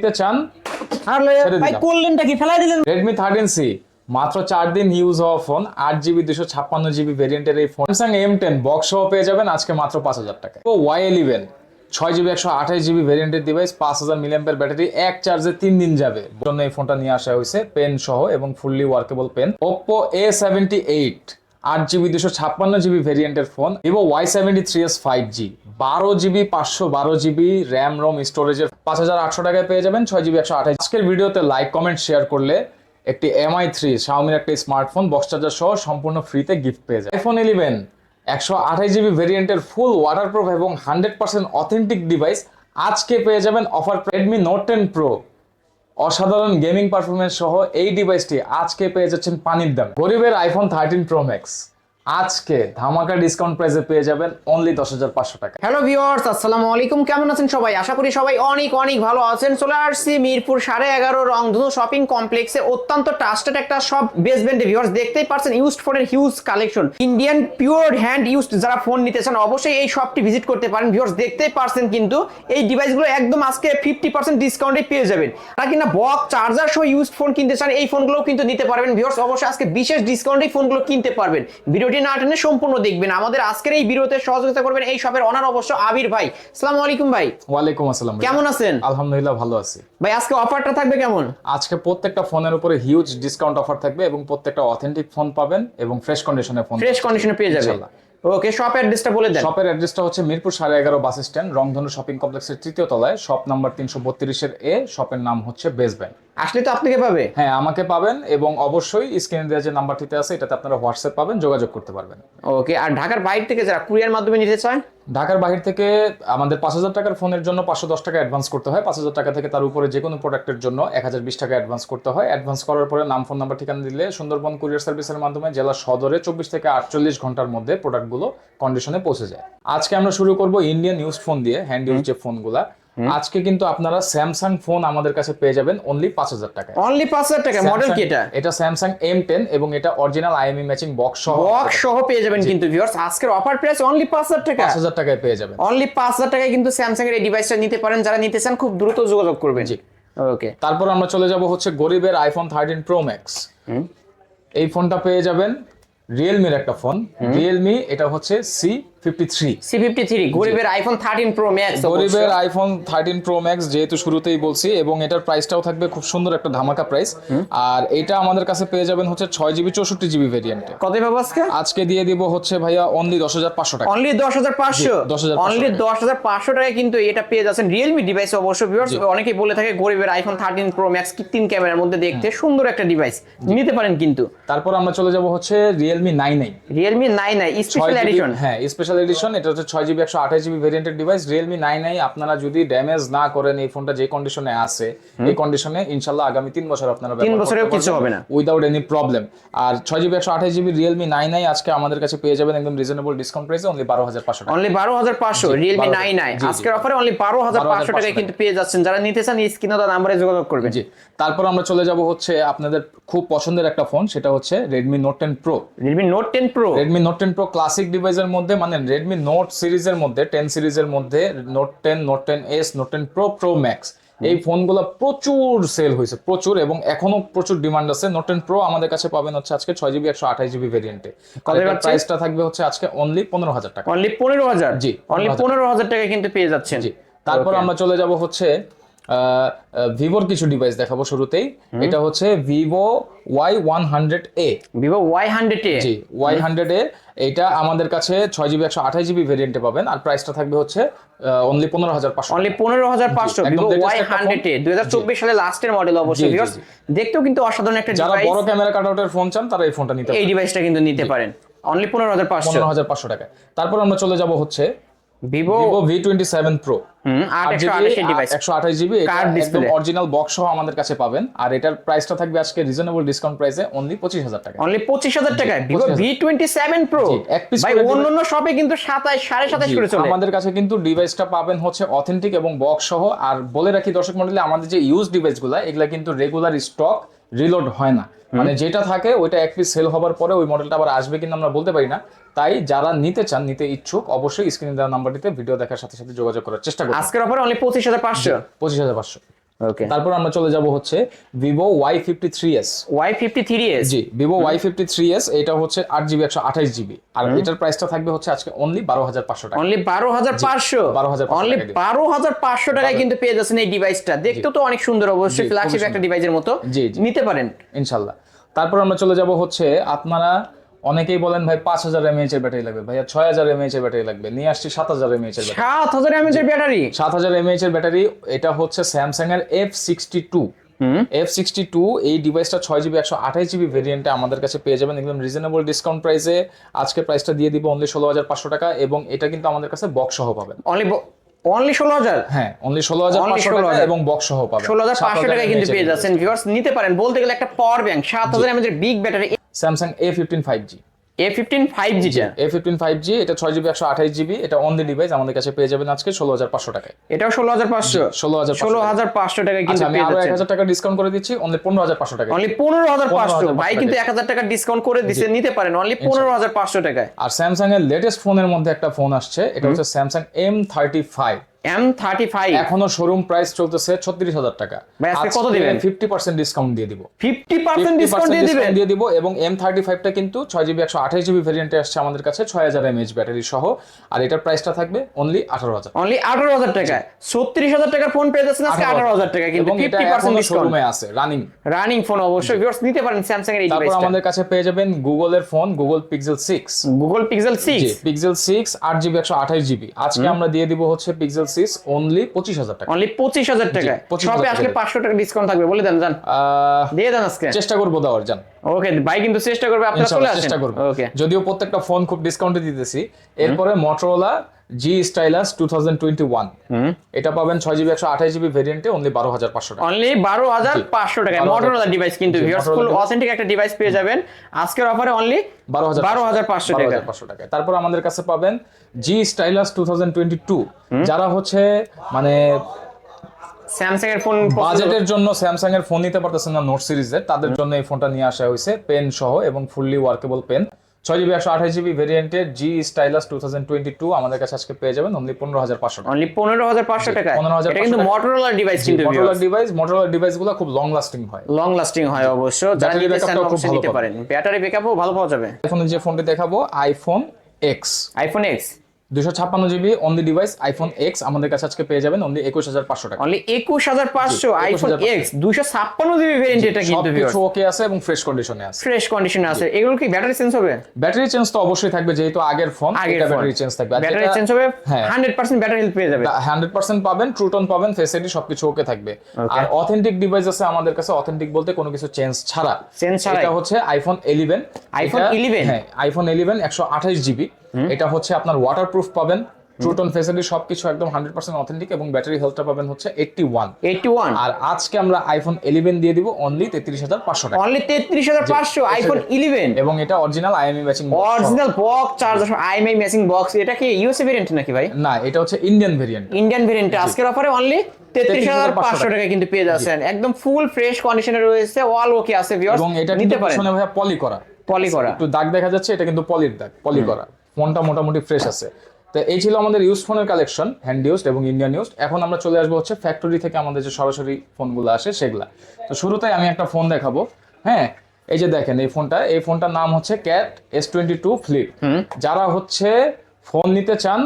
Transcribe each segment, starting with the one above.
নিতে চান ভাই। করলেনটা কি ফেলাই দিলেন? থার্টিন সি মাত্র চার দিন ইউজ হওয়া ফোন আট জিবি দুশো ছাপ্পান্ন জিবি ভেরিয়েন্টের এই phone Samsung M ten box সহ পেয়ে যাবেন আজকে মাত্র পাঁচ হাজার টাকা ও ওয়াই ইলেভেন ছয় জিবি একশো আঠাশ জিবি ভেরিয়েন্টের ডিভাইস পাঁচ হাজার মিলিয়াম্পের ব্যাটারি এক চার্জে তিন দিন যাবে। জন্য এই ফোনটা নিয়ে আসা হয়েছে পেন সহ এবং fully workable pen Oppo A seventy eight আট জিবি দুশো ছাপ্পান্ন জিবি ভেরিয়েন্টের phone Vivo Y seventy three S five G বারো জিবি, পাঁচশো বারো জিবি র্যাম রোম স্টোরেজের পাঁচ হাজার আটশো টাকায় পেয়ে যাবেন, ছয় জিবি, একশো আঠাশ আজকের ভিডিওতে লাইক কমেন্ট শেয়ার করলে একটি এমআই থ্রি শাওমির একটা স্মার্টফোন বক্স চার্জার সহ সম্পূর্ণ ফ্রিতে গিফট পেয়ে যায় আইফোন ইলেভেন একশো আঠাশ জিবি ভেরিয়েন্টের ফুল ওয়াটারপ্রুফ এবং হান্ড্রেড পার্সেন্ট অথেন্টিক ডিভাইস আজকে পেয়ে যাবেন offer Redmi note ten pro অসাধারণ গেমিং পারফরমেন্স সহ এই ডিভাইসটি আজকে পেয়ে যাচ্ছেন পানির দাম। গরিবের আইফোন থার্টিন প্রো ম্যাক্স আজকে ধামাকা ডিসকাউন্ট প্রাইসে পেয়ে যাবেন অনলি দশ হাজার পাঁচশো টাকা। হ্যালো ভিউয়ার্স আসসালামু আলাইকুম। কেমন আছেন সবাই? আশা করি সবাই অনেক অনেক ভালো আছেন। চলে আসছি মিরপুর সাড়ে এগারো রংধনু শপিং কমপ্লেক্সে অত্যন্ত ট্রাস্টেড একটা সব বেসমেন্ট ভিউয়ার্স দেখতেই পারছেন ইউজড ফোনের huge collection Indian pure hand used যারা ফোন নিতে চান, অবশ্যই এই শপটি ভিজিট করতে পারেন। ভিউয়ার্স দেখতেই পারছেন কিন্তু এই ডিভাইসগুলো একদম আজকে ফিফটি পার্সেন্ট ডিসকাউন্টে পেয়ে যাবেন। আর কিনা বক চার্জার সহ ইউজড ফোন কিনতে চান, এই ফোনগুলোও কিন্তু নিতে পারবেন। ভিউয়ার্স অবশ্যই আজকে বিশেষ ডিসকাউন্টে ফোনগুলো কিনতে পারবেন। ভিডিওটি না টেনে সম্পূর্ণ দেখবেন। আমাদের আজকের এই ভিডিওতে সহযোগিতা করবেন এই শপের অনার অবশ্য আবির ভাই। আসসালামু আলাইকুম ভাই। ওয়ালাইকুম আসসালাম কেমন আছেন? আলহামদুলিল্লাহ ভালো আছি। ভাই আজকে অফারটা থাকবে কেমন? আজকে প্রত্যেকটা ফোনের উপরে হিউজ ডিসকাউন্ট অফার থাকবে এবং প্রত্যেকটা অথেন্টিক ফোন পাবেন এবং ফ্রেশ কন্ডিশনে ফোন ফ্রেশ কন্ডিশনে পেয়ে যাবেন। ওকে শপ অ্যাড্রেসটা বলে দেন। শপের অ্যাড্রেসটা হচ্ছে মিরপুর সাড়ে এগারো বাস স্ট্যান্ড রংধনু শপিং কমপ্লেক্সের তৃতীয় তলায় শপ নাম্বার তিনশো বত্রিশের এ শপের নাম হচ্ছে বেস ব্যাংক আসলে তো আপনাকে পাবে। হ্যাঁ আমাকে পাবেন এবং অবশ্যই স্ক্রিনে দেওয়া যে নাম্বারটিতে আছে এটাতে আপনারা হোয়াটসঅ্যাপ পাবেন যোগাযোগ করতে পারবেন। ওকে আর ঢাকার বাইরে থেকে যারা কুরিয়ার মাধ্যমে নিতে চায় ঢাকার বাহির থেকে আমাদের পাঁচ হাজার টাকার ফোনের জন্য পাঁচশো দশ টাকা অ্যাডভান্স করতে হয়। পাঁচ হাজার টাকা থেকে তার উপরে যে কোনো প্রোডাক্টের জন্য এক হাজার বিশ টাকা অ্যাডভান্স করতে হয়। অ্যাডভান্স করার পরে নাম ফোন নাম্বার ঠিকানা দিলে সুন্দরবন কুরিয়ার সার্ভিসের মাধ্যমে জেলা সদরে চব্বিশ থেকে আটচল্লিশ ঘণ্টার মধ্যে প্রোডাক্টগুলো কন্ডিশনে পৌঁছে যায়। আজকে আমরা শুরু করব ইন্ডিয়ান ইউজ ফোন দিয়ে হ্যান্ড ইউজ যে ফোনগুলা আজকে কিন্তু আপনারা স্যামসাং ফোন আমাদের কাছে পেয়ে যাবেন অনলি পাঁচ হাজার টাকায়। অনলি পাঁচ হাজার টাকা মডেল কি এটা? এটা স্যামসাং এম টেন এবং এটা অরিজিনাল আইএমই ম্যাচিং বক্স সহ বক্স সহ পেয়ে যাবেন কিন্তু ভিউয়ার্স আজকের অফার প্রাইস অনলি পাঁচ হাজার টাকা। পাঁচ হাজার টাকায় পেয়ে যাবেন। অনলি পাঁচ হাজার টাকায় কিন্তু স্যামসাং এর এই ডিভাইসটা নিতে পারেন। যারা নিতে চান খুব দ্রুত যোগাযোগ করবেন। জি। ওকে তারপর আমরা চলে যাব হচ্ছে গরিবের আইফোন থার্টিন প্রো ম্যাক্স এই ফোনটা পেয়ে যাবেন। রিয়েলমির একটা ফোন রিয়েলমি এটা হচ্ছে C iPhone thirteen pro max গরিবের আইফোন থার্টিন প্রো ম্যাক্স যেহেতু শুরুতেই বলছি এবং এটার প্রাইসটাও থাকবে খুব সুন্দর একটা ধামাকা প্রাইস আর এটা আমাদের কাছে পেয়ে যাবেন হচ্ছে ছয় জিবি চৌষট্টি জিবি ভেরিয়েন্টে কত পাবো আজকে? আজকে দিয়ে দিব হচ্ছে ভাইয়া অনলি দশ হাজার পাঁচশো টাকা। অনলি দশ হাজার পাঁচশো? জি, 10,500 অনলি দশ হাজার পাঁচশো টাকায় কিন্তু এটা পেয়ে যাচ্ছেন রিয়েলমি ডিভাইস অবশ্য ভিউয়ার্স অনেকেই বলে থাকে গরিবের আইফোন থার্টিন প্রো ম্যাক্স তিন ক্যামেরার মধ্যে দেখতে সুন্দর একটা ডিভাইস নিতে পারেন কিন্তু। তারপর আমরা চলে যাব হচ্ছে Realme nine i Realme nine i special edition হ্যাঁ স্পেশাল এডিশন এটা হচ্ছে ছয় জিবি একশো আঠাশ জিবি ভেরিয়েন্টের ডিভাইস রিয়েলমি নাইন আই আপনারা যদি ড্যামেজ না করেন এই ফোনটা যে কন্ডিশনে আছে এই কন্ডিশনে ইনশাল্লাহ আগামী তিন বছর আপনারা তিন বছরেও কিছু হবে না। উইদাউট এনি প্রবলেম আর ছয় জিবি একশো আঠাশ জিবি রিয়েলমি নাইন আই আজকে আমাদের কাছে পেয়ে যাবেন একদম রিজনেবল ডিসকাউন্ট প্রাইসে অনলি বারো হাজার পাঁচশো অনলি বারো হাজার পাঁচশো রিয়েলমি নাইন আই। আজকের অফারে অনলি বারো হাজার পাঁচশো 12,500 টাকায় কিন্তু পেয়ে যাচ্ছেন। যারা নিতে চান স্ক্রিনে দেওয়া নাম্বারে যোগাযোগ করবেন। জি তারপর আমরা চলে যাব হচ্ছে আপনাদের খুব পছন্দের একটা ফোন সেটা হচ্ছে Redmi note ten pro Redmi note ten pro Redmi note ten pro classic ডিভাইসের মধ্যে মানে রেডমি নোট সিরিজের মধ্যে টেন সিরিজের মধ্যে note ten note ten S note ten pro pro max এই ফোনগুলো প্রচুর সেল হয়েছে প্রচুর এবং এখনও প্রচুর ডিমান্ড আছে। নোট টেন প্রো আমাদের কাছে পাবেন হচ্ছে আজকে ছয় জিবি একশো আঠাশ জিবি ভেরিয়েন্টে? প্রাইসটা থাকবে হচ্ছে আজকে অনলি পনেরো হাজার টাকা। অনলি পনেরো হাজার? জি, অনলি পনেরো হাজার টাকা। কিন্তু পেয়ে যাচ্ছেন। জি তারপর আমরা চলে যাব হচ্ছে ভিভোর কিছু ডিভাইস দেখাবো শুরুতেই। এটা হচ্ছে Vivo Y one hundred A Vivo Y hundred A G Y hundred A এইটা আমাদের কাছে ছয় জিবি একশো আঠাশ জিবি ভেরিয়েন্টে পাবেন। আর প্রাইসটা থাকবে হচ্ছে অনলি পনেরো হাজার পাঁচশো অনলি পনেরো হাজার পাঁচশো ভিভো ওয়াই হান্ড্রেড এ। দুই হাজার চব্বিশ সালে লাস্টের মডেল অবশ্যই। দেখতেও কিন্তু অসাধারণ একটা যারা বড় ক্যামেরা কাটআউটের ফোন চান তারা এই ফোনটা নিতে এই ডিভাইসটা কিন্তু নিতে পারেন। অনলি পনেরো হাজার পাঁচশো। পনেরো হাজার পাঁচশো টাকা তারপর আমরা চলে যাব হচ্ছে Vivo V twenty seven pro. Original box সহ আমাদের কাছে পাবেন। আর এটার প্রাইসটা থাকবে আজকে রিজনেবল ডিসকাউন্ট প্রাইসে অনলি পঁচিশ হাজার টাকা। অনলি পঁচিশ হাজার টাকায়। Vivo 25,000 V twenty seven pro এক piece ভাই করে দিবেন। অন্য শপে কিন্তু সাতাশ সাড়ে সাতাশ করে চলে। আমাদের কাছে কিন্তু ডিভাইসটা পাবেন হচ্ছে অথেন্টিক এবং বক্স সহ। আর বলে রাখি দর্শক মন্ডলী আমাদের যে ইউজ ডিভাইসগুলো এগুলা কিন্তু রেগুলার স্টক রিলোড হয় না। মানে যেটা থাকে ওইটা এক পিস সেল হবার পরে ওই মডেলটা আবার আসবে কিনা আমরা বলতে পারি না। তাই যারা নিতে চান নিতে ইচ্ছুক অবশ্যই স্ক্রিনে দেওয়া নাম্বারটিতে ভিডিও দেখার সাথে সাথে যোগাযোগ করার চেষ্টা করুন। আজকের অফারে অনলি পঁচিশ হাজার পাঁচশো। পঁচিশ হাজার পাঁচশো। ওকে তারপর আমরা চলে যাব হচ্ছে Vivo Y fifty three S Y fifty three S জি Vivo Y fifty three S এটা হচ্ছে আট জিবি একশো আঠাইশ জিবি। আর এটার প্রাইসটা থাকবে হচ্ছে আজকে অনলি বারো হাজার পাঁচশো টাকা। অনলি বারো হাজার পাঁচশো? 12,500 অনলি টাকা দিয়ে। বারো হাজার পাঁচশো টাকায় কিন্তু পেয়ে যাচ্ছেন এই ডিভাইসটা দেখতে তো অনেক সুন্দর অবশ্যই ফ্ল্যাগশিপ একটা ডিভাইসের মতো। নিতে পারেন। ইনশাল্লাহ। তারপর আমরা চলে যাব হচ্ছে আপনারা অনেকেই বলেন ভাই পাঁচ হাজার এমএএইচ এর ব্যাটারি লাগবে। ভাইয়া ছয় হাজার এমএএইচ এর ব্যাটারি লাগবে। নিয়ে আসছি সাত হাজার এমএএইচ এর ব্যাটারি। সাত হাজার এমএচ এর ব্যাটারি? সাত হাজার এমএএইচ এর ব্যাটারি এটা হচ্ছে স্যামসাং এর F sixty two F sixty two এই ডিভাইসটা ছয় জিবি একশো আঠাশ জিবি ভেরিয়েন্টে আমাদের কাছে পেয়ে যাবেন। একদম রিজনেবল ডিসকাউন্ট প্রাইসে আজকে প্রাইসটা দিয়ে দিব অনলি ষোলো হাজার পাঁচশো টাকা এবং এটা কিন্তু আমাদের কাছে বক্স সহ পাবেন অনলি অনলি ষোলো হাজার? হ্যাঁ অনলি ষোলো হাজার পাঁচশো টাকা এবং বক্স সহ পাবেন। ষোলো হাজার পাঁচশো টাকায় কিন্তু পেয়ে যাচ্ছেন। ভিউয়ার্স নিতে পারেন বলতে গেলে একটা পাওয়ার ব্যাংক সাত হাজার এমএচ এর big battery Samsung A fifteen five G A fifteen five জিটা A fifteen five G এটা ছয় জিবি একশো আঠাশ জিবি এটা অন দি ডিভাইস আমাদের কাছে পেয়ে যাবেন আজকে ষোলো হাজার পাঁচশো টাকায়। এটাও ষোলো হাজার পাঁচশো? ষোলো হাজার ষোলো হাজার পাঁচশো টাকায় কিন্তু আচ্ছা আমি আরও এক হাজার টাকা ডিসকাউন্ট করে দিচ্ছি অনলি পনেরো হাজার পাঁচশো টাকা অনলি পনেরো হাজার পাঁচশো। ভাই কিন্তু এক হাজার টাকা ডিসকাউন্ট করে দিচ্ছে নিতে পারেন অনলি পনেরো হাজার পাঁচশো টাকায়। আর স্যামসাং এর লেটেস্ট ফোনের মধ্যে একটা ফোন আসছে এটা হচ্ছে Samsung M thirty five M thirty five এখনও শোরুম প্রাইস চলতেছে ছত্রিশ হাজার টাকা। ভাই, আজকে কত দিবেন? ফিফটি পার্সেন্ট ডিসকাউন্ট দিয়ে দিব। ফিফটি পার্সেন্ট 50% ডিসকাউন্ট দিয়ে দিবেন? দিয়ে দিব এবং এম থার্টি ফাইভটা কিন্তু ছয় জিবি একশো আঠাশ জিবি ভেরিয়েন্টে আসছে আমাদের কাছে ছয় হাজার এমএইচ ব্যাটারি সহ। আর এটার প্রাইসটা থাকবে অনলি আঠারো হাজার। অনলি আঠারো হাজার টাকায় ছত্রিশ হাজার টাকার ফোন পেয়ে যাচ্ছেন আজকে আঠারো হাজার। টাকা কিন্তু ফিফটি পার্সেন্ট শোরুমে আছে রানিং রানিং ফোন অবশ্যই। ভিউয়ার্স নিতে পারেন স্যামসাং এর এই তারপর আমাদের কাছে পেয়ে যাবেন গুগলের phone Google Pixel six Google Pixel six Pixel six আট জিবি একশো আঠাশ জিবি। আজকে আমরা দিয়ে দিব হচ্ছে পিক্সেল সিক্স অনলি পঁচিশ হাজার টাকা। অনলি পঁচিশ হাজার টাকায়। 25,000 সবে টাকা আসলে পাঁচশো টাকা ডিসকাউন্ট থাকবে বলে দেন জান আহ, দিয়ে দেন আজকে। চেষ্টা করব দেওয়ার জান ওকে ভাই কিন্তু চেষ্টা করবে আপনারা চলে আসেন। চেষ্টা করব। যদিও প্রত্যেকটা ফোন খুব ডিসকাউন্টে দিতেছি। এরপরে Motorola G Stylus two thousand twenty one এটা পাবেন ছয় জিবি একশো আঠাশ জিবি ভেরিয়েন্টে অনলি বারো হাজার পাঁচশো টাকা। অনলি বারো হাজার পাঁচশো টাকা। 12,000 ডিভাইস কিন্তু ফুল অথেন্টিক একটা ডিভাইস পেয়ে যাবেন। আজকের অফারে অনলি বারো হাজার বারো হাজার পাঁচশো টাকা। পাঁচশো টাকায় তারপর আমাদের কাছে পাবেন G Stylus two thousand twenty two যারা হচ্ছে মানে স্যামসাং এর ফোন বাজেটের জন্য স্যামসাং এর ফোন নিতে পারতেছেন না নোট সিরিজের তাদের জন্য এই ফোনটা নিয়ে আসা হয়েছে। পেন সহ এবং ফুললি ওয়ার্কেবল পেন ছয় জিবি একশো আঠাশ জিবি ভেরিয়েন্টের G Stylus two thousand twenty two আমাদের কাছে আজকে পেয়ে যাবেন অনলি পনেরো হাজার পাঁচশো টাকা। অনলি পনেরো হাজার পাঁচশো টাকা পনেরো হাজার কিন্তু মোটরোলার ডিভাইস কিন্তু মোটরোলার ডিভাইস মোটরোলার ডিভাইসগুলো খুব লং লাস্টিং হয়। লং লাস্টিং হয় অবশ্য। যারা ব্যাকআপটা খুব ভালো পারেন। ব্যাটারি ব্যাকআপও ভালো পাওয়া যাবে। এখন যে ফোনটি দেখাবো আইফোন এক্স আইফোন এক্স দুশো ছাপ্পান্ন GB on device iPhone X আমাদের কাছে আজকে পেয়ে যাবেন অনলি একুশ হাজার পাঁচশো টাকা। অনলি একুশ হাজার পাঁচশো আইফোন এক্স দুশো ছাপ্পান্ন জিবি ভেরিয়েন্ট এটা কিন্তু সবকিছু ওকে আছে এবং ফ্রেশ কন্ডিশনে আছে। ফ্রেশ কন্ডিশনে আছে। এগুলো কি ব্যাটারি চেঞ্জ হবে? ব্যাটারি চেঞ্জ তো অবশ্যই থাকবে যেহেতু আগের ফোন আগের ব্যাটারি চেঞ্জ থাকবে। ব্যাটারি চেঞ্জ হবে হ্যাঁ। হান্ড্রেড পার্সেন্ট ব্যাটারি হেলথ পেয়ে যাবে। হান্ড্রেড পার্সেন্ট পাবেন ট্রুটন পাবেন ফেসিলিটি সবকিছু ওকে থাকবে। আর অথেন্টিক ডিভাইস আছে আমাদের কাছে অথেন্টিক বলতে কোনো কিছু চেঞ্জ ছাড়া। Change ছাড়াই। এটা হচ্ছে আইফোন ইলেভেন iPhone 11? হ্যাঁ আইফোন ইলেভেন একশো আঠাশ জিবি এটা হচ্ছে আপনার ওয়াটার প্রুফ পাবেন ট্রুটন ফেসিলিটি সবকিছু একদম হান্ড্রেড পার্সেন্ট অথেন্টিক এবং ব্যাটারি হেলথটা পাবেন হচ্ছে এইটটি ওয়ান এইটটি ওয়ান আর আজকে আমরা আইফোন ইলেভেন দিয়ে দিব অনলি তেত্রিশ হাজার পাঁচশো টাকা। অনলি তেত্রিশ হাজার পাঁচশো আইফোন ইলেভেন এবং এটা original IMEI matching original box charger IMEI matching box এটা কি ইউএসএ ভেরিয়েন্ট নাকি ভাই? না এটা হচ্ছে ইন্ডিয়ান ভেরিয়েন্ট ইন্ডিয়ান ভেরিয়েন্ট আজকের অফারে অনলি তেত্রিশ হাজার পাঁচশো টাকা কিন্তু পেয়ে যাচ্ছেন। একদম ফুল ফ্রেশ কন্ডিশনে রয়েছে অল ওকে আছে এবং এটা নিতে পারেন। পলি করা পলি করা একটু দাগ দেখা যাচ্ছে এটা কিন্তু পলির দাগ পলি করা ফোনটা মোটামুটি ফ্রেশ আছে। তো এই ছিল আমাদের ইউজ ফোনের কালেকশন হ্যান্ড ইউজড এবং ইন্ডিয়ান ইউজড এখন আমরা চলে আসব হচ্ছে ফ্যাক্টরি থেকে আমাদের যে সরাসরি ফোনগুলো আসে সেগুলা। তো শুরুতেই আমি একটা ফোন দেখাবো। হ্যাঁ এই যে দেখেন এই ফোনটা এই ফোনটার নাম হচ্ছে Cat S twenty two flip যারা হচ্ছে ফোন নিতে চান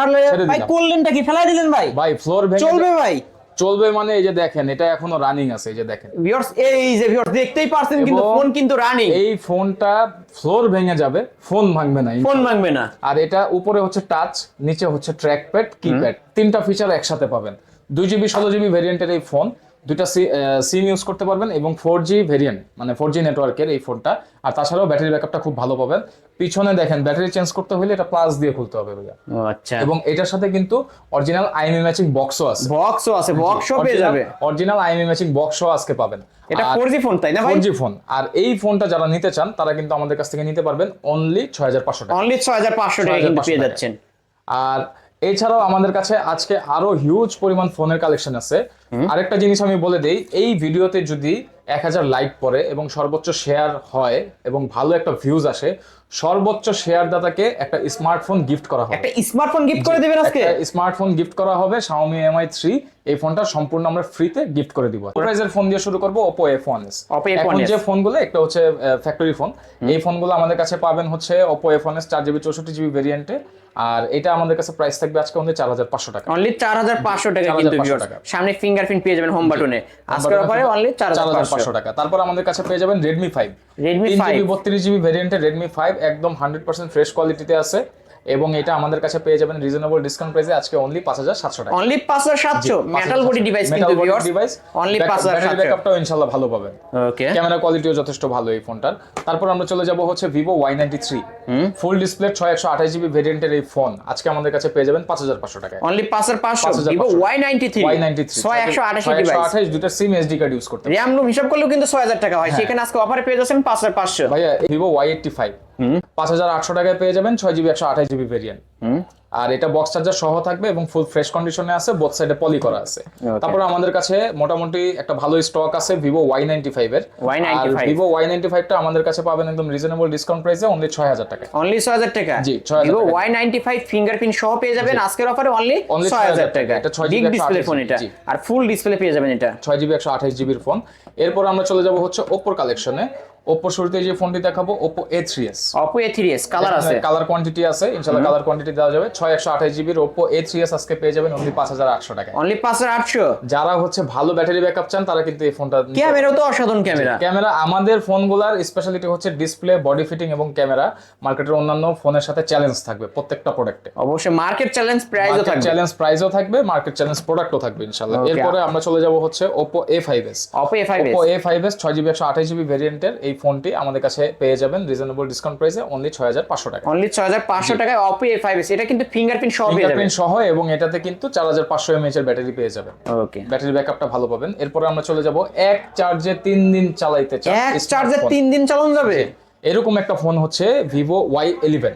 আরে ভাই। করলেনটা কি? ফেলাই দিলেন ভাই? ভাই ফ্লোর ভেঙে চলবে ভাই। চলবে মানে এই যে দেখেন এটা এখনও রানিং আছে এই যে দেখেন। ভিউয়ার্স এই যে ভিউয়ার্স দেখতেই পারছেন কিন্তু ফোন কিন্তু রানিং এই ফোনটা ফ্লোর ভেঙে যাবে ফোন ভাঙবে না ফোন ভাঙবে না। আর এটা উপরে হচ্ছে টাচ নিচে হচ্ছে ট্র্যাক প্যাড কিপ্যাড তিনটা ফিচার একসাথে পাবেন। দুই জিবি ষোলো জিবি ভেরিয়েন্টের এই ফোন দুইটা সিম ইউজ করতে পারবেন এবং ফোর জি ভেরিয়েন্ট মানে ফোর জি নেটওয়ার্কের এই ফোনটা আর তাছাড়াও ব্যাটারি ব্যাকআপটা খুব ভালো পাবেন। পিছনে দেখেন ব্যাটারি চেঞ্জ করতে হলে এটা প্লাস দিয়ে খুলতে হবে ভাইয়া। আচ্ছা। এবং এটার সাথে কিন্তু অরিজিনাল আইএমই ম্যাচিং বক্সও আছে। বক্সও আছে বক্সও পেয়ে যাবে। অরিজিনাল আইএমই ম্যাচিং বক্সও আজকে পাবেন। এটা ফোর জি ফোন তাই না ভাই? ফোর জি ফোন আর এই ফোনটা যারা নিতে চান তারা কিন্তু আমাদের কাছ থেকে নিতে পারবেন অনলি ছয় হাজার পাঁচশো টাকা। অনলি ছয় হাজার পাঁচশো টাকা কিন্তু পেয়ে যাচ্ছেন। আর এছাড়াও আমাদের কাছে আজকে আরও হিউজ পরিমাণ ফোনের কালেকশন আছে। আরেকটা জিনিস আমি বলে দেই, এই ভিডিওতে যদি এক হাজার লাইক পড়ে এবং সর্বোচ্চ শেয়ার হয় এবং ভালো একটা ভিউজ আসে সর্বোচ্চ শেয়ার দাতাকে একটা স্মার্টফোন গিফট করা হবে। একটা স্মার্টফোন গিফট করে দিবেন আজকে? স্মার্টফোন গিফট করা হবে Xiaomi Mi 3 এই ফোনটা সম্পূর্ণ আমরা ফ্রিতে গিফট করে দিব। প্রাইজের ফোন দিয়ে শুরু করব Oppo F1s Oppo A1s এখন যে ফোনগুলো একটা হচ্ছে ফ্যাক্টরি ফোন এই ফোনগুলো আমাদের কাছে পাবেন হচ্ছে Oppo F1s 4GB 64GB ভেরিয়েন্টে আর এটা আমাদের কাছে প্রাইস থাকবে আজকে অনলি 4500 টাকা। অনলি চার হাজার পাঁচশো টাকা কিন্তু 4500। টাকা। সামনে ফিঙ্গারপ্রিন্ট পেয়ে যাবেন হোম বাটনে আজকের অফারে অনলি পাঁচশো। 4500 টাকা। তারপর আমাদের কাছে পেয়ে যাবেন Redmi 5 Redmi five 3GB 32GB ভেরিয়েন্টে Redmi 5 একদম 100% ফ্রেশ কোয়ালিটিতে আছে। এবং এটা আমাদের কাছে পেয়ে যাবেন রিজনেবল ডিসকাউন্ট প্রাইসে আজকে অনলি 5700 টাকা। অনলি পাঁচ হাজার সাতশো? মেটাল বডি ডিভাইস কিন্তু ভিউয়ার্স ডিভাইস অনলি পাঁচ হাজার সাতশো। ব্যাকআপটাও ইনশাআল্লাহ ভালো পাবেন। ওকে ক্যামেরা কোয়ালিটিও যথেষ্ট ভালো এই ফোনটার তারপর আমরা চলে যাব হচ্ছে নাইনটি থ্রি ফুল ডিসপ্লে ছয় একশো আঠাশ জিবি ভেরিয়েন্টের এই ফোন আজকে আমাদের কাছে পেয়ে যাবেন পাঁচ হাজার পাঁচশো টাকায়। অনলি পাঁচ হাজার পাঁচশো। 5500 Vivo Y ninety three Y ninety three ছয় একশো আঠাশি ডিভাইস আঠাশ দুটা সিম এসডি কার্ড ইউজ করতে র্যাম রুম হিসাব করলেও কিন্তু ছয় হাজার টাকা হ্যাঁ। হয়। সেখানে আজকে অফারে পেয়ে যাচ্ছেন পাঁচ হাজার পাঁচশো। ভাইয়া ভিভো ওয়াই এইটটি ফাইভ পাঁচ হাজার আটশো টাকায় পেয়ে যাবেন ছয় জিবি একশো আঠাশ জিবি ভেরিয়েন্ট আর এটা বক্স চার্জার সহ থাকবে এবং ফুল ফ্রেশ কন্ডিশনে আছে বোথ সাইডে পলি করা আছে। তারপর আমাদের কাছে মোটামুটি একটা ভালো স্টক আছে ভিভো ওয়াই নাইনটি ফাইভ এর। Y95 ভিভো ওয়াই নাইনটি ফাইভটা আমাদের কাছে পাবেন একদম রিজনেবল ডিসকাউন্ট প্রাইসে অনলি ছয় হাজার টাকা। অনলি ছয় হাজার টাকা? জি, 6000 Vivo Y ninety five fingerprint সহ পেয়ে যাবেন। আজকের অফারে অনলি ছয় হাজার 6000 টাকা। এটা 6 বিগ GB ডিসপ্লে ফোন এটা। আর ফুল ডিসপ্লে পেয়ে যাবেন এটা। ছয় জিবি একশো আঠাশ জিবির ফোন এরপর আমরা চলে যাব হচ্ছে ওপ্পোর কালেকশনে ওপ্পো শুরুতে যে ফোনটি দেখাবো Oppo A three S Oppo A three S colour আছে। কালার কোয়ান্টিটি আছে ইনশাল্লাহ কালার কোয়ান্টিটি দেওয়া যাবে। ছয় একশো আঠাশ জিবির ওপ্পো এ থ্রি এস আজকে পেয়ে যাবেন অনলি পাঁচ হাজার আটশো টাকায়। অনলি পাঁচ হাজার আটশো? যারা হচ্ছে ভালো ব্যাটারি ব্যাকআপ চান তারা কিন্তু এই ফোনটা নিতে ক্যামেরাও তো অসাধারণ ক্যামেরা। ক্যামেরা আমাদের ফোনগুলার স্পেশালিটি হচ্ছে ডিসপ্লে বডি ফিটিং এবং ক্যামেরা। মার্কেটের অন্যান্য ফোনের সাথে চ্যালেঞ্জ থাকবে প্রত্যেকটা প্রোডাক্টে অবশ্যই মার্কেট চ্যালেঞ্জ প্রাইসও থাকবে। চ্যালেঞ্জ প্রাইসও থাকবে মার্কেট চ্যালেঞ্জ প্রোডাক্টও থাকবে ইনশাল্লাহ। এরপরে আমরা চলে যাব হচ্ছে Oppo A five S Oppo A five Oppo A five S ছয় জিবি একশো আঠাশ জিবি ভেরিয়েন্টের এই ফোনটি আমাদের কাছে পেয়ে যাবেন রিজনেবল ডিসকাউন্ট প্রাইসে অনলি ছয় হাজার পাঁচশো টাকা। অনলি ছয় হাজার পাঁচশো টাকায় অপো এ ফাইভ এস এটা কিন্তু ফিঙ্গারপ্রিন্ট সহ ফিঙ্গারপ্রিন্ট সহ এবং এটাতে কিন্তু চার হাজার পাঁচশো এমএচ এর ব্যাটারি পেয়ে যাবেন। ওকে ব্যাটারি ব্যাকআপটা ভালো পাবেন। এরপরে আমরা চলে যাব এক চার্জে তিন দিন চালাইতে চান এক চার্জে। তিন দিন চালানো যাবে? এরকম একটা ফোন হচ্ছে ভিভো ওয়াই ইলেভেন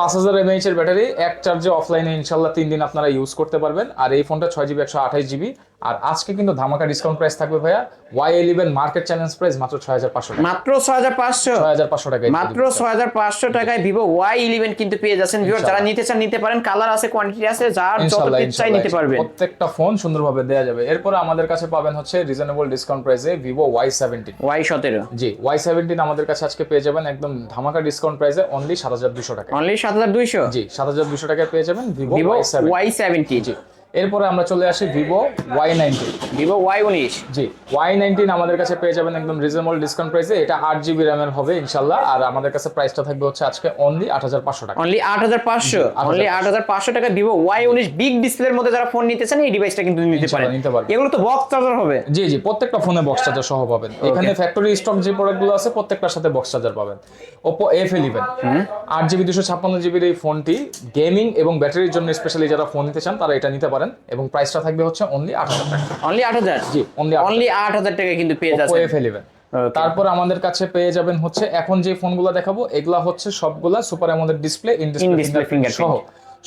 পাঁচ হাজার এমএইচ এর ব্যাটারি এক চার্জে অফলাইনে ইনশাল্লাহ তিন দিন আপনারা ইউজ করতে পারবেন। আর এই ফোনটা ছয় জিবি একশো আঠাশ জিবি আর আজকে কিন্তু ধামাকা ডিসকাউন্ট প্রাইস থাকবে ভাইয়া Y eleven market challenge price মাত্র ছয় হাজার পাঁচশো মাত্র ছয় হাজার পাঁচশো? ছয় হাজার পাঁচশো টাকা মাত্র ছয় হাজার পাঁচশো টাকায় ভিভো ওয়াই ইলেভেন কিন্তু পেয়ে যাচ্ছেন ভিউয়ার যারা নিতে চান নিতে পারেন। কালার আছে কোয়ান্টিটি আছে যার যত চাই নিতে পারবেন। প্রত্যেকটা ফোন সুন্দরভাবে দেওয়া যাবে। এরপরে আমাদের কাছে পাবেন হচ্ছে রিজনেবল ডিসকাউন্ট প্রাইসে ভিভো ওয়াই সেভেন্টিন ওয়াই সতেরো। জি ওয়াই সেভেন্টিন আমাদের কাছে আজকে পেয়ে যাবেন একদম ধামাকা ডিসকাউন্ট প্রাইসে অনলি সাত হাজার দুশো টাকা অনলি সাত হাজার দুইশো? জি সাত হাজার দুশো টাকায় পেয়ে যাবেন ভিভো ভিভো ওয়াই সেভেন্টি জি। এরপরে আমরা চলে আসি Vivo Y nineteen Vivo Y উনিশ জি ওয়াই নাইনটিন আমাদের কাছে পেয়ে যাবেন একদম রিজনেবল ডিসকাউন্ট প্রাইসে এটা আট জিবি র্যামের হবে ইনশাল্লাহ আর আমাদের কাছে প্রাইসটা থাকবে হচ্ছে আজকে অনলি আট হাজার পাঁচশো টাকা। অনলি আট হাজার পাঁচশো? অনলি আট হাজার পাঁচশো। টাকা ভিভো ওয়াই উনিশ বিগ ডিসপ্লের মধ্যে যারা ফোন নিতে চান এই ডিভাইসটা কিন্তু নিতে পারেন। নিতে পারবেন। এগুলো তো বক্স চার্জার হবে। জি জি প্রত্যেকটা ফোনে বক্স চার্জার সহ পাবেন। এখানে ফ্যাক্টরি স্টক যে প্রোডাক্টগুলো আছে প্রত্যেকটার সাথে বক্স চার্জার পাবেন। ওপো এফ ইলেভেন আট জিবি দুশো ছাপ্পান্ন জিবির এই ফোনটি গেমিং এবং ব্যাটারির জন্য স্পেশালি যারা ফোন নিতে চান তারা এটা নিতে পারেন। এবং প্রাইসটা থাকবে হচ্ছে অনলি আট হাজার টাকা। অনলি আট হাজার? জি। অনলি অনলি আট হাজার টাকা কিন্তু পেয়ে ওপো যাচ্ছেন। এফ ইলেভেন তারপর আমাদের কাছে পেয়ে যাবেন হচ্ছে এখন যে ফোনগুলো দেখাবো এগুলা হচ্ছে সবগুলা super AMOLED display in display fingerprint সহ।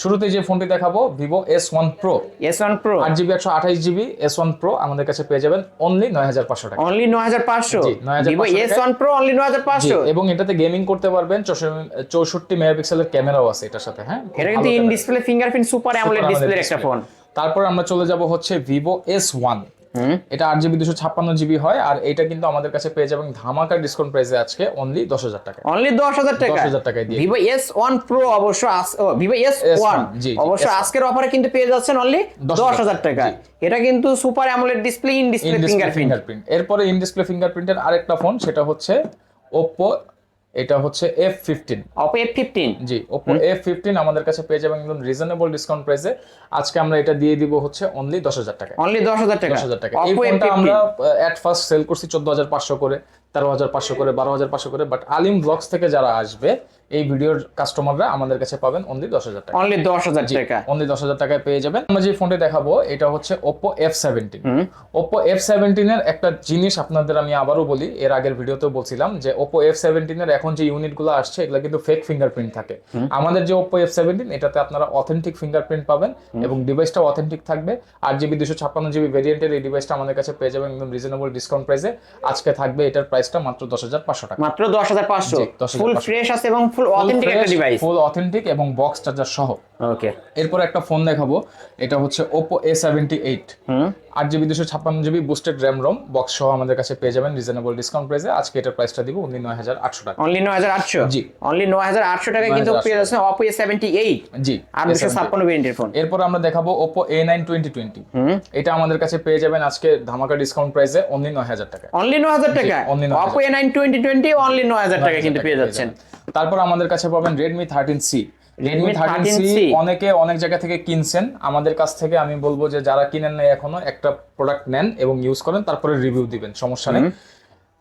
শুরুতে যে ফোনটি দেখাবো Vivo S one pro S one pro আট জিবি একশো আঠাশ জিবি এস ওয়ান প্রো আমাদের কাছে পেয়ে যাবেন অনলি নয় হাজার পাঁচশো টাকা। অনলি নয় হাজার পাঁচশো? জি, 9500 Vivo S one pro only নয় হাজার পাঁচশো? এবং এটাতে গেমিং করতে পারবেন চৌষট্টি মেগাপিক্সেলের ক্যামেরাও আছে এটার সাথে হ্যাঁ? এটা কিন্তু in display fingerprint super AMOLED ডিসপ্লের একটা ফোন তারপর আমরা চলে যাব হচ্ছে ভিভো এস ওয়ান এটা আট জিবি দুশো ছাপ্পান্ন জিবি হয় আর এটা কিন্তু আমাদের কাছে পেয়ে যাবেন ধামাকা ডিসকাউন্ট প্রাইসে আজকে অনলি দশ হাজার টাকা অনলি দশ হাজার টাকা 10,000 টাকায় দিয়ে। ভিভো এস ওয়ান প্রো অবশ্য ভিভো এস ওয়ান অবশ্য আজকের অফারে কিন্তু পেয়ে যাচ্ছেন অনলি 10,000 দশ হাজার টাকা এটা কিন্তু super AMOLED display in display fingerprint এরপরে ইন ডিসপ্লে ফিঙ্গারপ্রিন্টের আরেকটা ফোন সেটা হচ্ছে ওপ্পো এটা হচ্ছে F fifteen Oppo F fifteen জি ওপো এফ ফিফটিন আমাদের কাছে পেয়ে যাবেন একদম রিজনেবল ডিসকাউন্ট প্রাইসে আজকে আমরা এটা দিয়ে দিব হচ্ছে অনলি দশ হাজার টাকা। অনলি দশ হাজার টাকা। দশ হাজার টাকা। এই ফোনটা আমরা এট ফার্স্ট সেল করছি চোদ্দ হাজার পাঁচশো করে তেরো হাজার পাঁচশো করে বারো হাজার পাঁচশো করে বাট আলিম ব্লগস থেকে যারা আসবে এই ভিডিওর কাস্টমাররা আমাদের কাছে পাবেন অনলি দশ হাজার টাকা। অনলি দশ হাজার টাকা। অনলি দশ হাজার টাকায় পেয়ে যাবেন। আমরা যে ফোনটি দেখাবো এটা হচ্ছে Oppo F seventeen Oppo F সেভেন্টিনের একটা জিনিস আপনাদের আমি আবারও বলি এর আগের ভিডিওতেও বলছিলাম যে ওপো এফ সেভেন্টিনের এখন যে ইউনিটগুলো আসছে এগুলো কিন্তু ফেক ফিঙ্গারপ্রিন্ট থাকে। আমাদের যে ওপো এফ সেভেন্টিন এটাতে আপনারা অথেন্টিক ফিঙ্গারপ্রিন্ট পাবেন এবং ডিভাইসটা অথেন্টিক থাকবে। আট জিবি দুশো ছাপ্পান্ন জিবি ভেরিয়েন্টের এই ডিভাইসটা আমাদের কাছে পেয়ে যাবেন একদম রিজনেবল ডিসকাউন্ট প্রাইসে আজকে থাকবে এটার প্রাইসটা মাত্র দশ হাজার পাঁচশো টাকা। মাত্র দশ হাজার পাঁচশো। ফুল ফ্রেশ আছে এবং ফুল অথেন্টিক একটা ডিভাইস ফুল অথেন্টিক এবং বক্স চার্জার সহ। ওকে এরপর একটা ফোন দেখাবো। এটা হচ্ছে ওপো এ সেভেন্টি এইট হুম। আট জিবি দুশো ছাপ্পান্ন GB boosted RAM ROM box সহ আমাদের কাছে পেয়ে যাবেন রিজনেবল ডিসকাউন্ট প্রাইসে আজকে এটার প্রাইসটা দিব উনি নয় হাজার আটশো টাকা। অনলি নয় হাজার আটশো? জি। অনলি নয় হাজার আটশো টাকা কিন্তু পেয়ে যাচ্ছে অপো এ সেভেন্টি এইট জি আর দুশো ছাপ্পান্ন ভেরিয়েন্টের ফোন এরপর আমরা দেখাবো Oppo A nine twenty twenty এটা আমাদের কাছে পেয়ে যাবেন আজকে ধামাকা ডিসকাউন্ট প্রাইসে অনলি নয় হাজার টাকা। অনলি নয় হাজার টাকা? 9,000 Oppo A nine twenty twenty only নয় হাজার টাকা কিন্তু পেয়ে যাচ্ছেন। তারপর আমাদের কাছে পাবেন Redmi thirteen C Redmi thirteen C অনেকে অনেক জায়গা থেকে কিনছেন। আমাদের কাছ থেকে আমি বলব যে যারা কিনেন নাই এখনও একটা প্রোডাক্ট নেন এবং ইউজ করেন তারপরে রিভিউ দিবেন সমস্যা নেই।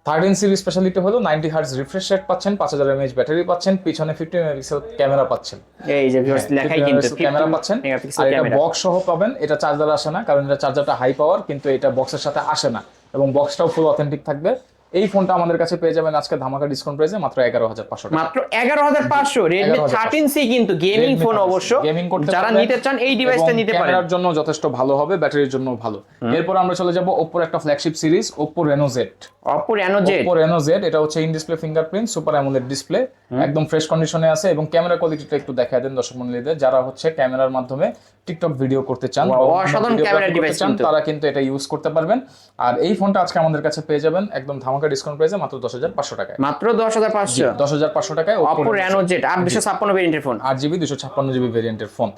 থার্টিন সির স্পেশালিটি হলো নাইনটি হার্টস রিফ্রেশ রেট পাচ্ছেন পাঁচ হাজার এমএইচ ব্যাটারি পাচ্ছেন পিছনে ফিফটি মেগাপিক্সেল ক্যামেরা পাচ্ছেন। এই যে লেখাই কিন্তু ক্যামেরা পাচ্ছেন। আর এটা বক্স সহ পাবেন এটা চার্জার আসে না কারণ এটা চার্জারটা হাই পাওয়ার কিন্তু এটা বক্সের সাথে আসে না। এবং বক্সটাও ফুল অথেন্টিক থাকবে। এই ফোনটা আমাদের কাছে পেয়ে যাবেন আজকে ধামাকা ডিসকাউন্ট প্রাইসে মাত্র এগারো হাজার পাঁচশো মাত্র এগারো হাজার পাঁচশো রেডমি 11,500 থার্টিন সি কিন্তু গেমিং ফোন অবশ্য। গেমিং করতে যারা নিতে চান এই ডিভাইসটা নিতে পারেন। ক্যামেরার জন্য যথেষ্ট ভালো হবে ব্যাটারির জন্য ভালো। এরপর আমরা চলে যাব ওপ্পোর একটা flagship series Oppo Reno Z Oppo Reno Z Oppo Reno Z এটা হচ্ছে in display fingerprint super AMOLED display একদম ফ্রেশ কন্ডিশনে আছে এবং ক্যামেরা কোয়ালিটিটা একটু দেখা দেন দর্শক মন্ডলীদের যারা হচ্ছে ক্যামেরার মাধ্যমে টিকটক ভিডিও করতে চান অসাধারণ করতে device চান, তারা কিন্তু এটা ইউজ করতে পারবেন। আর এই ফোনটা আজকে আমাদের কাছে পেয়ে যাবেন একদম ধামাকা ডিসকাউন্ট প্রাইসে মাত্র দশ হাজার পাঁচশো টাকায়। মাত্র দশ হাজার পাঁচশো? দশ হাজার পাঁচশো টাকায় অপো রেনো জেড আট দুশো ছাপ্পান্ন ভেরিয়েন্টের ফোন আট জিবি দুশো ছাপ্পান্ন জিবি ভেরিয়েন্টের ফোন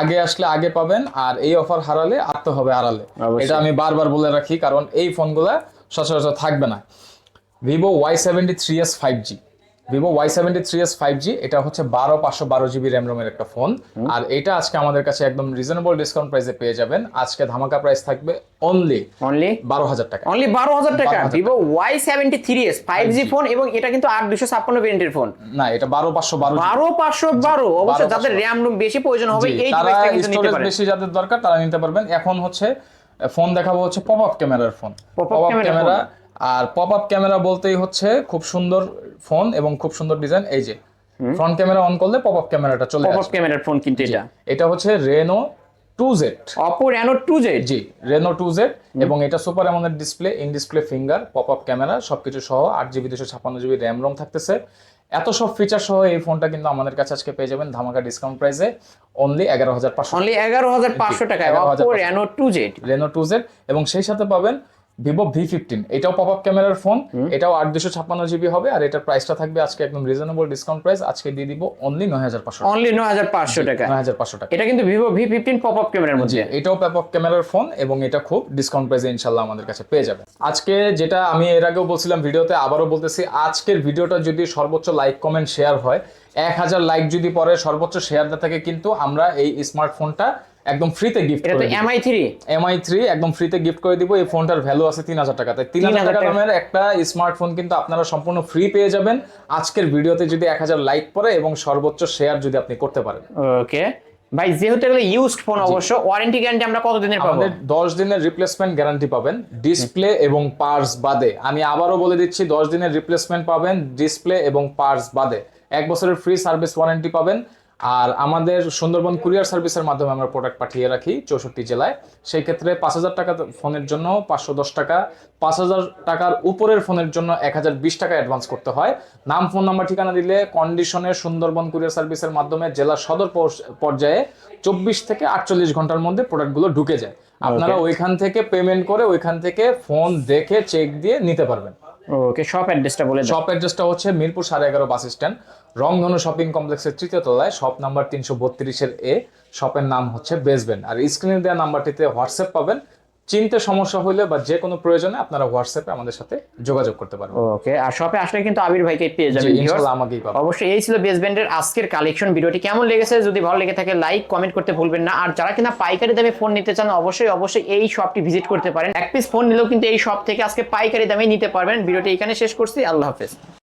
আগে আসলে আগে পাবেন আর এই অফার হারালে আটতে হবে আড়ালে। এটা আমি বারবার বলে রাখি কারণ এই ফোনগুলা সচরাচর থাকবে না। Vivo Y seventy three S five G Vivo Y seventy three S five G এটা হচ্ছে বারো পাঁচশো বারো জিবি র্যাম রোমের একটা ফোন আর এটা আজকে আমাদের কাছে একদম রিজনেবল ডিসকাউন্ট প্রাইসে পেয়ে যাবেন। আজকে ধামাকা প্রাইস থাকবে অনলি অনলি বারো হাজার টাকা। অনলি বারো হাজার টাকা। 12,000 Vivo Y seventy three S five G. Phone এবং এটা কিন্তু আট দুশো ছাপ্পান্ন ভেরিয়েন্টের ফোন না এটা বারো পাঁচশো বারো বারো পাঁচশো বারো। অবশ্য যাদের র্যাম রুম বেশি প্রয়োজন হবে এই ডিভাইসটা কিন্তু নিতে স্টোরেজ পারেন বেশি যাদের দরকার তারা নিতে পারবেন। এখন হচ্ছে ফোন দেখাবো হচ্ছে পপ আপ ক্যামেরার ফোন পপ আপ ক্যামেরা আর পপ আপ ক্যামেরা বলতেই হচ্ছে খুব সুন্দর ফোন এবং খুব সুন্দর ডিজাইন এই যে ফ্রন্ট ক্যামেরা অন করলে পপ আপ ক্যামেরাটা চলে পপ আপ ক্যামেরার ফোন কিন্তু এটা। এটা হচ্ছে Reno two Z Oppo Reno two Z জি রেনো টু জেড এবং এটা super এমনের display in display finger pop up camera সবকিছু সহ আট জিবি দুশো ছাপ্পান্ন জিবি র্যাম রোম থাকতেছে। এত সব ফিচার সহ এই ফোনটা কিন্তু আমাদের কাছে আজকে পেয়ে যাবেন ধামাকা ডিসকাউন্ট প্রাইসে অনলি এগারো হাজার পাঁচশো অনলি এগারো হাজার পাঁচশো টাকায়। 11,500 Oppo Reno two Z Reno two Z এবং সেই সাথে পাবেন ভিভো ভি ফিফটিন এটাও পপ আপ ক্যামেরার ফোন এটাও আট দুশো ছাপ্পান্ন জিবি হবে আর এটার প্রাইসটা থাকবে আজকে একদম রিজনেবল ডিসকাউন্ট প্রাইস আজকে দিয়ে দিব অনলি নয় হাজার পাঁচশো অনলি নয় হাজার পাঁচশো টাকা। নয় হাজার পাঁচশো টাকা। এটা কিন্তু Vivo V fifteen pop up ক্যামেরার মধ্যে এটাও পপ আপ ক্যামেরার ফোন এবং এটা খুব ডিসকাউন্ট প্রাইসে ইনশাল্লাহ আমাদের কাছে পেয়ে যাবে। আজকে যেটা আমি এর আগেও বলছিলাম ভিডিওতে আবারও বলতেছি আজকের ভিডিওটা যদি সর্বোচ্চ লাইক কমেন্ট শেয়ার হয় এক হাজার লাইক যদি পরে সর্বোচ্চ শেয়ার থাকে কিন্তু আমরা এই স্মার্টফোনটা একদম ফ্রিতে গিফট করে দিব। এমআই থ্রি এমআই থ্রি একদম ফ্রিতে গিফট করে দিব। এই ফোনটার ভ্যালু আছে তিন হাজার টাকা। তাই তিন হাজার 3,000 টাকা। দামের একটা স্মার্টফোন কিন্তু আপনারা সম্পূর্ণ ফ্রি পেয়ে যাবেন। আজকের ভিডিওতে যদি এক হাজার লাইক পরে এবং সর্বোচ্চ শেয়ার যদি আপনি করতে পারেন। ওকে ভাই যেহেতু এগুলো ইউজড ফোন অবশ্য ওয়ারেন্টি গ্যারান্টি আমরা কত দিনের পাবো? আমাদের দশ দিনের রিপ্লেসমেন্ট গ্যারান্টি পাবেন। ডিসপ্লে এবং পার্স বাদে। আমি আবারও বলে দিচ্ছি দশ দিনের রিপ্লেসমেন্ট পাবেন ডিসপ্লে এবং পার্স বাদে। এক বছরের ফ্রি সার্ভিস ওয়ারেন্টি পাবেন। আর আমাদের সুন্দরবন কুরিয়ার সার্ভিসের মাধ্যমে আমরা প্রোডাক্ট পাঠিয়ে রাখি চৌষট্টি জেলায়। সেই ক্ষেত্রে পাঁচ হাজার টাকা ফোনের জন্য পাঁচশো দশ টাকা পাঁচ হাজার টাকার উপরের ফোনের জন্য এক হাজার বিশ টাকা অ্যাডভান্স করতে হয়। নাম ফোন নাম্বার ঠিকানা দিলে কন্ডিশনে সুন্দরবন কুরিয়ার সার্ভিসের মাধ্যমে জেলা সদর পর্যায়ে চব্বিশ থেকে আটচল্লিশ ঘণ্টার মধ্যে প্রোডাক্টগুলো ঢুকে যায়। আপনারা ওইখান থেকে পেমেন্ট করে ওইখান থেকে ফোন দেখে চেক দিয়ে নিতে পারবেন। ওকে শপ অ্যাড্রেসটা বলে শপ অ্যাড্রেসটা হচ্ছে মিরপুর সাড়ে এগারো বাস স্ট্যান্ড। রংধনু শপিং কমপ্লেক্সের তৃতীয় তলায় শপ নাম্বার তিনশো বত্রিশের এ। শপের নাম হচ্ছে বেসবেন আর স্ক্রিনে দেওয়া নাম্বারটিতে হোয়াটসঅ্যাপ পাবেন। চিনতে সমস্যা হলে বা যে কোনো প্রয়োজনে আপনারা হোয়াটসঅ্যাপে আমাদের সাথে যোগাযোগ করতে পারবেন। ওকে আর শপে আসলে কিন্তু আবির ভাইকে পেয়ে যাবেন। ইনশাল্লাহ আমাকেই পাবেন। অবশ্যই এই ছিল বেস ব্যান্ডের আজকের কালেকশন ভিডিওটি কেমন লেগেছে? যদি ভালো লেগে থাকে লাইক কমেন্ট করতে ভুলবেন না। আর যারা কিনা পাইকারি দামে ফোন নিতে চান অবশ্যই অবশ্যই এই শপটি ভিজিট করতে পারেন। এক পিস ফোন নিলেও কিন্তু এই শপ থেকে আজকে পাইকারি দামে নিতে পারবেন। ভিডিওটি এখানে শেষ করছি। আল্লাহ হাফেজ।